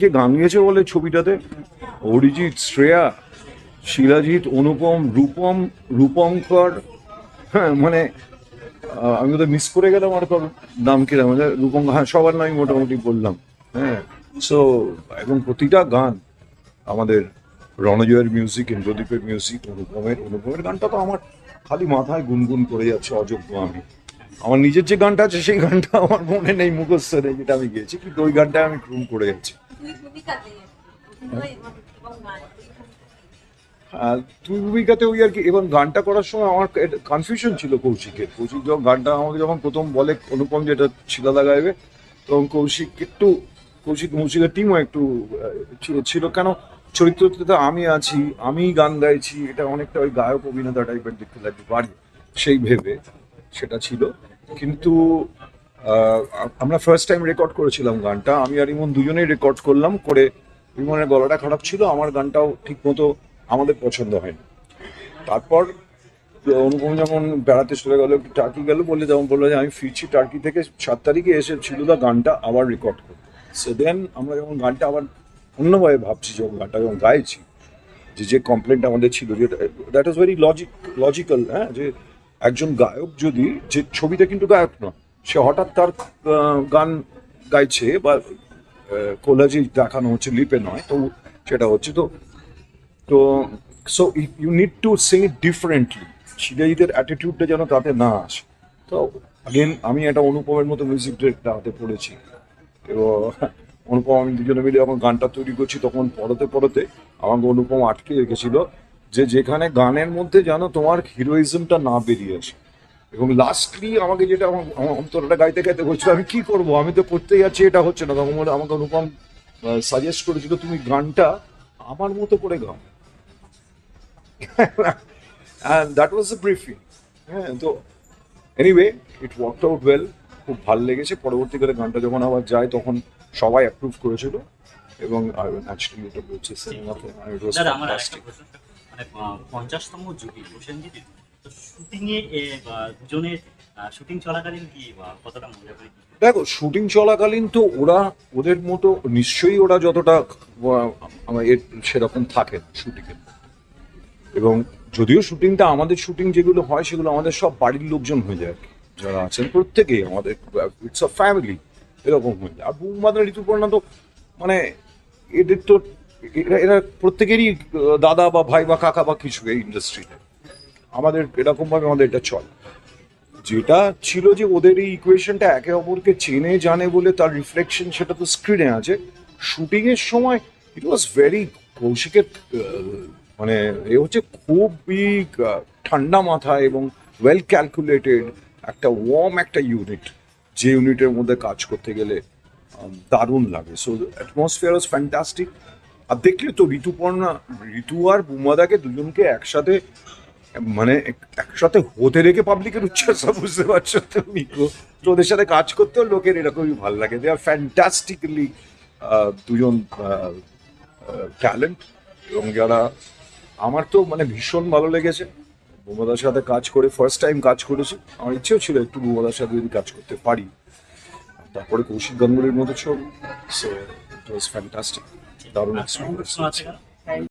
কে গান গেয়েছে বলে ছবিটাতে? অরিজিৎ, শ্রেয়া, শিলাজিৎ, অনুপম, রূপম, রূপঙ্কর। হ্যাঁ মানে আমি তো মিস করে গেলাম আর কারোর নাম কিরাম মানে রূপঙ্ক হ্যাঁ সবার নামই মোটামুটি বললাম। হ্যাঁ সো এবং প্রতিটা গান আমাদের রণজয়ের মিউজিক ইন্দ্রদীপের মিউজিক অনুপমের অনুপমের গানটা তো আমার খালি মাথায় গুনগুন করে যাচ্ছে, অযোগ্য আমি। আমার নিজের যে গানটা আছে, সেই গানটা আমার মনে নেই, মুখস্থ নেই, যেটা আমি গেয়েছি, কিন্তু ওই গানটা আমি ক্রুম করে যাচ্ছি। দুই ভূমিকাতে ওই আর কি, এবং গানটা করার সময় আমার কনফিউশন ছিল কৌশিকের। কৌশিক যখন গানটা আমাকে যখন প্রথম বলে অনুপম যেটা শিলাদা গাইবে, তখন কৌশিক একটু, কৌশিক কৌশিকের টিমও একটু ছিল- ছিল। কেন? চরিত্রতে আমি আছি আমি গান গাইছি, এটা অনেকটা ওই গায়ক অভিনেতা টাইপের দেখতে লাগবে পারি সেই ভেবে সেটা ছিল। কিন্তু আমরা ফার্স্ট টাইম রেকর্ড করেছিলাম গানটা। আমি আর ইমন দুজনেই রেকর্ড করলাম, করে ইমনের গলাটা খারাপ ছিল, আমার গানটাও ঠিক মতো আমাদের পছন্দ হয়নি। তারপর অনুপম যেমন বেড়াতে চলে গেল, একটু টার্কি গেল, বললে, যেমন বলল যে, আমি ফিরছি টার্কি থেকে, সাত তারিখে এসে ছিলুদা গানটা আবার রেকর্ড করতে সো দেন আমরা যখন গানটা আবার অন্যভাবে ভাবছি, যখন গানটা যখন গাইছি, যে যে কমপ্লেনটা আমাদের ছিল, যে that is very logic logical হ্যাঁ? যে একজন গায়ক যদি, যে ছবিতে কিন্তু গায়ক না সে হঠাৎ তার গান গাইছে বা কোলাজি দেখানো হচ্ছে, লিপে নয়, তো সেটা হচ্ছে, তো তো so you need to sing it differently শিলাজিতের অ্যাটিটিউডটা যেন তাতে না আসে। তো আগেন আমি একটা অনুপমের মতো মিউজিক ডিরেক্টর হাতে পড়েছি। এবং অনুপম, আমি দুজনে মিলে যখন গানটা তৈরি করছি, তখন পড়তে পড়তে আমাকে অনুপম আটকে রেখেছিল যে, যেখানে গানের মধ্যে যেন তোমার হিরোইজমটা না বেরিয়ে আসে। এবং লাস্টলি আমাকে যেটা আমার অন্তরটা গাইতে গাইতে বলছিল আমি কি করব? আমি তো করতে যাচ্ছি এটা হচ্ছে না। তখন আমাকে অনুপম সাজেস্ট করেছিল তুমি গানটা আমার মতো করে গাও। And that was the briefing. হ্যাঁ তো anyway it work out well খুব ভালো লেগেছে। পরবর্তীকালে গানটা যখন আবার যায় তখন সবাই অ্যাপ্রুভ করেছিল। এবং এটা বলছে সিনেমাতে ওয়াজ মানে পঞ্চাশতম তো দেখো শুটিং চলাকালীন তো ওরা ওদের মতো নিশ্চয়ই ওরা যতটা সেরকম থাকে শুটিংয়ে এবং যদিও শুটিংটা আমাদের শুটিং যেগুলো হয়, সেগুলো আমাদের সব বাড়ির লোকজন হয়ে যায়। যারা আছেন প্রত্যেকেই আমাদের ইটস আ ফ্যামিলি এরকম হয়ে যায়। আর বুমাদের ঋতুপর্ণা তো মানে এদের তো, এরা এরা প্রত্যেকেরই দাদা বা ভাই বা কাকা বা কিছু এই ইন্ডাস্ট্রিতে আমাদের এরকমভাবে আমাদের এটা চলে। যেটা ছিল যে ওদের এই ইকুয়েশনটা একে অপরকে চেনে, জানে বলে তার রিফ্লেকশন সেটা তো স্ক্রিনে আছে। শুটিং এর সময় ইট ওয়াজ ভেরি কৌশিকের মানে এ হচ্ছে খুবই ঠান্ডা মাথা এবং ওয়েল ক্যালকুলেটেড একটা ওয়ার্ম একটা ইউনিট যে ইউনিটের মধ্যে কাজ করতে গেলে দারুণ লাগে। সো অ্যাটমসফিয়ার ওয়াজ ফ্যান্টাস্টিক আর দেখলে তো ঋতুপর্ণা, ঋতু আর বুমাদাকে দুজনকে একসাথে মানে এক- একসাথে হতে রেখে পাবলিকের উচ্ছ্বাস বুঝতে পারছ তুমি তো ওদের সাথে কাজ করতেও লোকের এরকমই ভালো লাগে। দে আর ফ্যান্টাস্টিক্যালি দুজন ট্যালেন্ট এবং যারা আমার তো মানে ভীষণ ভালো লেগেছে। বোমাদার সাথে কাজ করে ফার্স্ট টাইম কাজ করেছি। আমার ইচ্ছেও ছিল একটু বোমাদার সাথে যদি কাজ করতে পারি। তারপরে কৌশিক গাঙ্গুলির মতো ছবি। সো ইট ওয়াজ ফ্যান্টাস্টিক দারুণ এক্সপিরিয়েন্স আছে কারও?